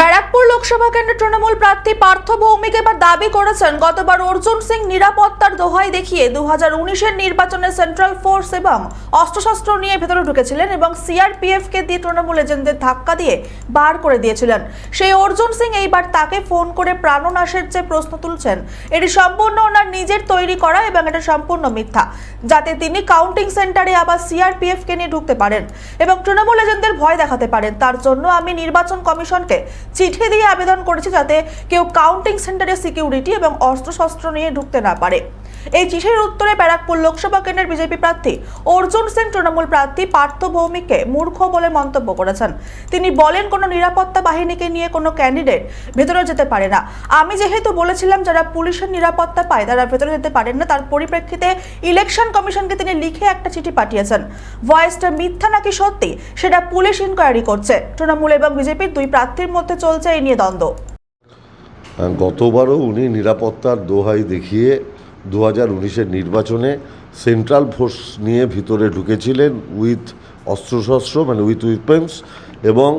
ব্যারাকপুর লোকসভা কেন্দ্রের তৃণমূল প্রার্থী পার্থ ভৌমিক এবার দাবি করেছেন, গতবার অর্জুন সিং নিরাপত্তার দোহাই দেখিয়ে দু হাজার উনিশের নির্বাচনে সেন্ট্রাল ফোর্স এবং অস্ত্রশস্ত্র নিয়ে ভেতরে ঢুকেছিলেন এবং সিআরপিএফ কে দিয়ে তৃণমূল এজেন্টদের ধাক্কা দিয়ে বার করে দিয়েছিলেন। সেই অর্জুন সিং এইবার তাকে ফোন করে প্রাণনাশের যে প্রশ্ন তুলছেন, এটি সম্পূর্ণ ওনার নিজের তৈরি করা এবং এটা সম্পূর্ণ মিথ্যা, যাতে তিনি কাউন্টিং সেন্টারে আবার সিআরপিএফ কে নিয়ে ঢুকতে পারেন এবং তৃণমূল এজেন্টদের ভয় দেখাতে পারেন। তার জন্য আমি নির্বাচন কমিশনকে চিঠি দিয়ে আবেদন করেছে যাতে কেউ কাউন্টিং সেন্টারে সিকিউরিটি এবং অস্ত্রশস্ত্র নিয়ে ঢুকতে না পারে। এই চিঠির উত্তরে ব্যারাকপুর লোকসভা কেন্দ্রের বিজেপি প্রার্থী অর্জুন সেন তৃণমূল প্রার্থী পার্থ ভৌমিককে মূর্খ বলে মন্তব্য করেছেন। তিনি বলেন, কোনো নিরাপত্তা বাহিনীকে নিয়ে কোনো ক্যান্ডিডেট ভেতরে যেতে পারে না। আমি যেহেতু বলেছিলাম, যারা পুলিশের নিরাপত্তা পায়, তারা ভেতরে যেতে পারেন না। তার পরিপ্রেক্ষিতে ইলেকশন কমিশনকে তিনি লিখে একটা চিঠি পাঠিয়েছেন। ভয়েসটা মিথ্যা নাকি সত্যি, সেটা পুলিশ ইনকোয়ারি করছে। তৃণমূল এবং বিজেপির দুই প্রার্থীর মধ্যে চলছে এই নিয়ে দ্বন্দ্ব। গতবারও উনি নিরাপত্তার দোহাই দেখিয়ে দু হাজার উনিশের নির্বাচনে সেন্ট্রাল ফোর্স নিয়ে ভিতরে ঢুকেছিলেন উইথ অস্ত্রশস্ত্র মানে উইথ উইপেন্স, এবং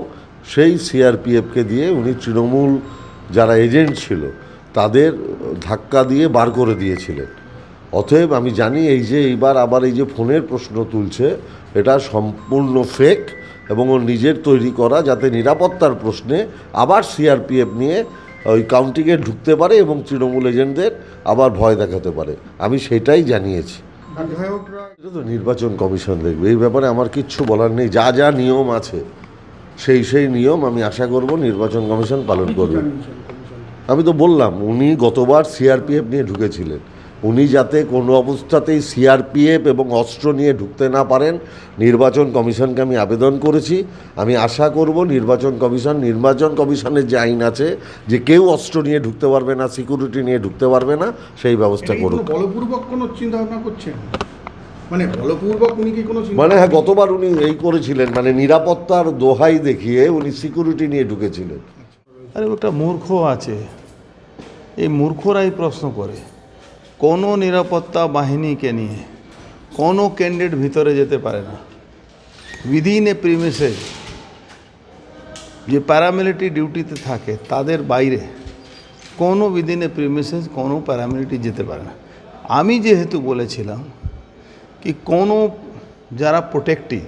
সেই সিআরপিএফকে দিয়ে উনি তৃণমূল যারা এজেন্ট ছিল, তাদের ধাক্কা দিয়ে বার করে দিয়েছিলেন। অতএব আমি জানি এই যে এইবার আবার এই যে ফোনের প্রশ্ন তুলছে, এটা সম্পূর্ণ ফেক এবং ওর নিজের তৈরি করা যাতে নিরাপত্তার প্রশ্নে আবার সিআরপিএফ নিয়ে ওই কাউন্টিংয়ে ঢুকতে পারে এবং তৃণমূল এজেন্টদের আবার ভয় দেখাতে পারে। আমি সেটাই জানিয়েছি। এটা তো নির্বাচন কমিশন দেখবে। এই ব্যাপারে আমার কিচ্ছু বলার নেই। যা যা নিয়ম আছে সেই সেই নিয়ম আমি আশা করব নির্বাচন কমিশন পালন করবে। আমি তো বললাম উনি গতবার সিআরপিএফ নিয়ে ঢুকেছিলেন। উনি যাতে কোনো অবস্থাতেই সিআরপিএফ এবং অস্ত্র নিয়ে ঢুকতে না পারেন নির্বাচন কমিশনকে আমি আবেদন করেছি। আমি আশা করব নির্বাচন কমিশন নির্বাচন কমিশনের যে আইন আছে যে কেউ অস্ত্র নিয়ে ঢুকতে পারবে না সিকিউরিটি নিয়ে ঢুকতে পারবে না সেই ব্যবস্থা করুক। বলপূর্বক কোনো চিন্তা ভাবনা করছেন? মানে বলপূর্বক উনি কি কোনো মানে হ্যাঁ গতবার উনি এই করেছিলেন মানে নিরাপত্তার দোহাই দেখিয়ে উনি সিকিউরিটি নিয়ে ঢুকেছিলেন। আরে একটা মূর্খ আছে। এই মূর্খরাই প্রশ্ন করে। কোনো নিরাপত্তা বাহিনীকে নিয়ে কোনো ক্যান্ডিডেট ভিতরে যেতে পারে না। উইদিন এ প্রিমিসেস যে প্যারামিলিটারি ডিউটিতে থাকে, তাদের বাইরে কোনো উইদিন এ প্রিমিসেস কোনো প্যারামিলিটারি যেতে পারে না। আমি যেহেতু বলেছিলাম কি কোনো যারা প্রোটেক্টিভ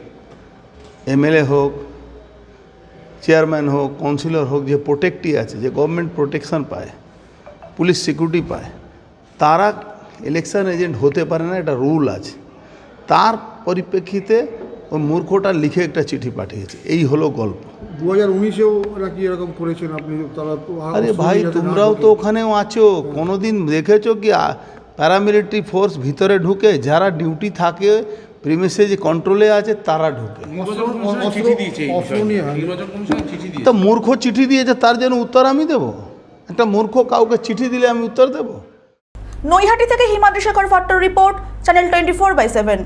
এমএলএ হোক চেয়ারম্যান হোক কাউন্সিলর হোক, যে প্রোটেক্টই আছে, যে গভর্নমেন্ট প্রোটেকশন পায় পুলিশ সিকিউরিটি পায় তারা ইলেকশন এজেন্ট হতে পারে না এটা রুল আছে। তার পরিপ্রেক্ষিতে ওই মূর্খটা লিখে একটা চিঠি পাঠিয়েছে। এই হলো গল্প। দু হাজার উনিশেও এরকম করেছেন আপনি? তারা আরে ভাই তোমরাও তো ওখানেও আছো। কোনোদিন দেখেছ কি প্যারামিলিটারি ফোর্স ভিতরে ঢুকে যারা ডিউটি থাকে প্রিমিসে যে কন্ট্রোলে আছে তারা ঢুকে। তো মূর্খ চিঠি দিয়েছে তার জন্য উত্তর আমি দেবো? একটা মূর্খ কাউকে চিঠি দিলে আমি উত্তর দেবো? নৈহাটি থেকে Himadri Shekhar ভট্টর report channel twenty four by seven